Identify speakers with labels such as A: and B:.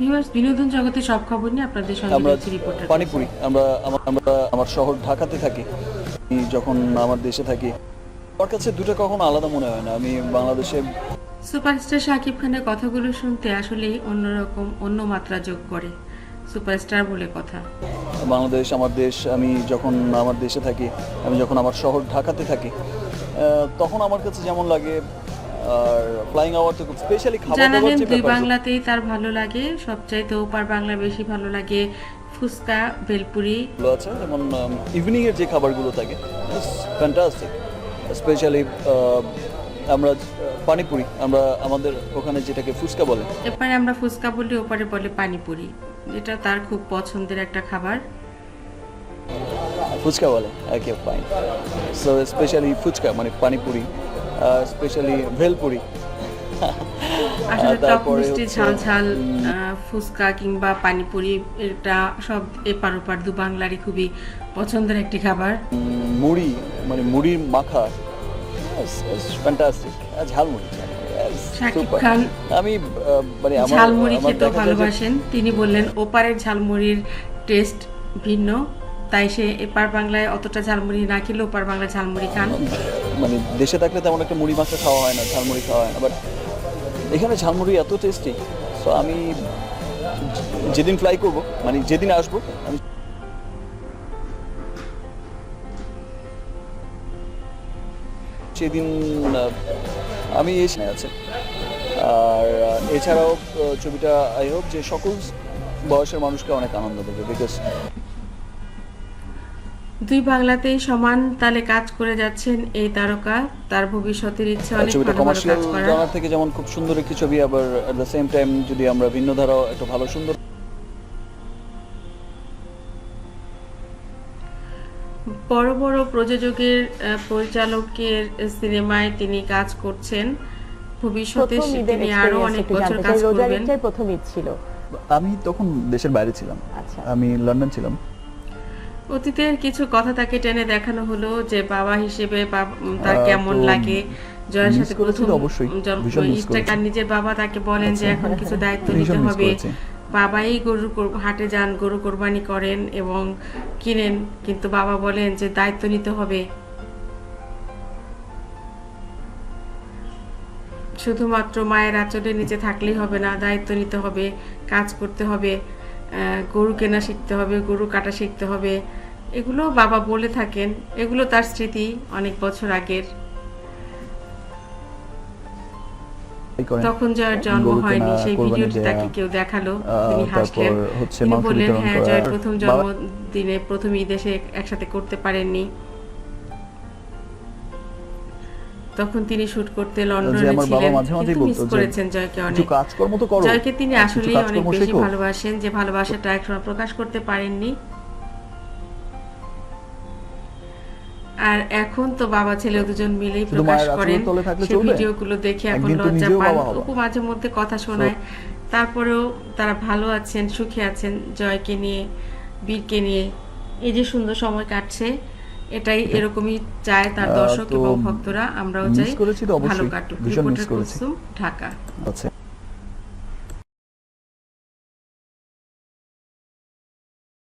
A: Viewers বিনোদন জগতে সব খবর নিয়ে আপনাদের সঙ্গে
B: আমরা
A: রিপোর্টার
B: পানিপুরি আমরা আমার আমরা শহর ঢাকাতে থাকি। যখন আমার দেশে থাকি আমার কাছে দুটো কখনো আলাদা মনে হয় না। আমি বাংলাদেশে
A: সুপারস্টার শাকিব খানের কথাগুলো শুনতে আসলেই অন্যরকম অন্য মাত্রা যোগ করে। সুপারস্টার বলে কথা।
B: বাংলাদেশ আমার দেশ আমি যখন আমার দেশে থাকি আমি যখন আমার শহর ঢাকাতে থাকি তখন আমার কাছে যেমন লাগে আর ফ্লাইং আওয়ার তো স্পেশালি খাবার
A: জানালেন দুই বাংলাতেই তার ভালো লাগে সবচাইতে ওপার বাংলা বেশি ভালো লাগে ফুচকা ভেলপুরি।
B: আছে যেমন ইভিনিং এর যে খাবারগুলো থাকে ফ্যান্টাস্টিক স্পেশালি আমরা পানিপুরি আমরা আমাদের ওখানে যেটাকে ফুচকা বলে।
A: এপারে আমরা ফুচকা বলি ওপারে বলে পানিপুরি এটা তার খুব পছন্দের একটা খাবার।
B: ফুচকা বলে okay fine so specially phuchka মানে পানিপুরি। স্পেশালি ভেলপুরি।
A: আসলে টক
B: তারপরে
A: মিষ্টি ঝাল ঝাল ফুচকা কিংবা পানিপুরি এটা সব এপার ওপার দু বাংলারই খুবই পছন্দের একটি খাবার।
B: মুড়ি মানে মুড়ির মাখা ফ্যান্টাস্টিক ঝালমুড়ি yes,
A: শাকিব খান
B: আমি মানে
A: ঝালমুড়ি
B: যে-
A: ভালোবাসেন। তিনি বললেন ওপারের ঝালমুড়ির টেস্ট ভিন্ন তাই সে এপার বাংলায় অতটা ঝালমুড়ি না খেলে ওপার বাংলায় ঝালমুড়ি খান।
B: মানে দেশে থাকলে তেমন একটা মুড়ি মাখা খাওয়া হয় না, ঝালমুড়ি খাওয়া হয় না বাট এখানে ঝালমুড়ি এত টেস্টি সো আমি যেদিন ফ্লাই করব মানে যেদিন আসব, আমি সেদিন আমি এসে আছে। আর এছাড়াও ছবিটা আই হোপ যে সকল বয়সের মানুষকে অনেক আনন্দ দেবে বিকজ
A: দুই বাংলাতেই সমান তালে কাজ করে যাচ্ছেন এই তারকা। তার ভবিষ্যতের ইচ্ছে অনেক
B: ছবিটা কমার্শিয়াল
A: কাজ করার
B: জানার থেকে যেমন খুব সুন্দর একটি ছবি আবার অ্যাট দ্য সেম টাইম যদি আমরা ভিন্ন ধারা একটা ভালো সুন্দর
A: বড় বড় প্রযোজকের পরিচালকের সিনেমায় তিনি কাজ করছেন। ভবিষ্যতে তিনি
C: আরও
A: অনেক বছর কাজ করবেন।
C: প্রথম ঈদ ছিল।
B: আমি তখন দেশের বাইরে ছিলাম।
C: আচ্ছা।
B: আমি লন্ডন ছিলাম।
A: অতীতের কিছু কথা তাকে টেনে দেখানো হলো যে বাবা হিসেবে তার কেমন লাগে। জয়ের সাথে প্রথম। আর নিজের বাবা তাকে বলেন যে এখন কিছু দায়িত্ব নিতে হবে। বাবাই গরু হাটে যান গরু কোরবানি করেন এবং কিনেন। কিন্তু বাবা বলেন যে দায়িত্ব নিতে হবে। শুধুমাত্র মায়ের আঁচলে নিচে থাকলেই হবে না দায়িত্ব নিতে হবে কাজ করতে হবে। গরু কেনা শিখতে হবে গরু কাটা শিখতে হবে। এগুলো বাবা বলে থাকেন। এগুলো তার স্মৃতি অনেক বছর আগের। তখন জয়ের জন্ম হয়নি সেই ভিডিওটি তাকে কেউ দেখাল তিনি হাসলেন। তিনি বললেন হ্যাঁ জয়ের প্রথম জন্মদিনে প্রথম ঈদ একসাথে করতে পারেননি। তখন তিনি শুট করতে লন্ডনে ছিলেন। কিন্তু মিস করেছেন জয়কে অনেক।
B: কাজকর্ম তো করো
A: জয়কে তিনি
B: কিছু
A: আসলেই অনেক বেশি ভালোবাসেন যে ভালোবাসাটা একসময় প্রকাশ করতে পারেননি। আর এখন তো বাবা ছেলে দুজন মিলেই প্রকাশ করেন। সেই? ভিডিওগুলো দেখে এখন লজ্জা পান। অপু মাঝে মধ্যে কথা শোনায়। তারপরেও তারা ভালো আছেন সুখে আছেন জয়কে নিয়ে বীরকে নিয়ে। এই যে সুন্দর সময় কাটছে। এটাই এরকমই চায় তার দর্শক এবং ভক্তরা আমরাও চাই ভালো কাটুক। ঢাকা।
B: আচ্ছা।